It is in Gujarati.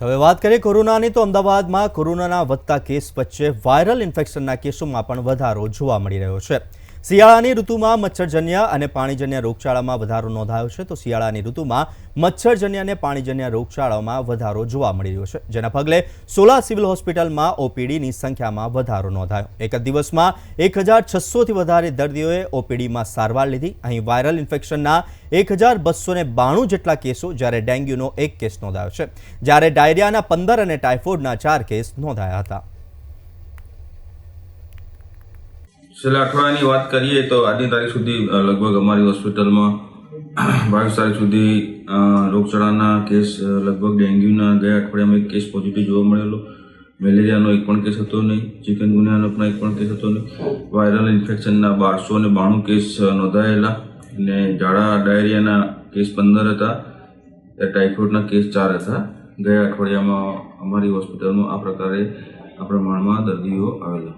હવે વાત કરીએ કોરોનાની, તો અમદાવાદમાં કોરોનાના વધતા કેસ વચ્ચે વાયરલ ઇન્ફેક્શનના કેસોમાં પણ વધારો જોવા મળી રહ્યો છે. શિયાળાની ઋતુમાં મચ્છરજન્ય અને પાણીજન્ય રોગચાળામાં વધારો નોંધાયો છે, તો શિયાળાની ઋતુમાં મચ્છરજન્ય અને પાણીજન્ય રોગચાળામાં વધારો જોવા મળી રહ્યો છે. જેના પગલે સોલા સિવિલ હોસ્પિટલમાં ઓપીડીની સંખ્યામાં વધારો નોંધાયો. એક જ દિવસમાં એક હજાર છસોથી વધારે દર્દીઓએ ઓપીડીમાં સારવાર લીધી. અહીં વાયરલ ઇન્ફેક્શનના એક હજાર બસો બાણું જેટલા કેસો જ્યારે ડેન્ગ્યુનો એક કેસ નોંધાયો છે. જ્યારે ડાયરિયાના પંદર અને ટાઇફોઇડના ચાર કેસ નોંધાયા હતા. છેલ્લા અઠવાડિયાની વાત કરીએ તો આજની તારીખ સુધી લગભગ અમારી હોસ્પિટલમાં બાવીસ તારીખ સુધી રોગચાળાના કેસ લગભગ ડેન્ગ્યુના ગયા અઠવાડિયામાં એક કેસ પોઝિટિવ જોવા મળેલો. મેલેરિયાનો એક પણ કેસ હતો નહીં. ચિકનગુનિયાનો પણ એક પણ કેસ હતો નહીં. વાયરલ ઇન્ફેક્શનના બારસો અને બાણું કેસ નોંધાયેલા. અને ઝાડા ડાયરિયાના કેસ પંદર હતા. ટાઇફોઇડના કેસ ચાર હતા. ગયા અઠવાડિયામાં અમારી હોસ્પિટલમાં આ પ્રકારે, આ પ્રમાણમાં દર્દીઓ આવેલા.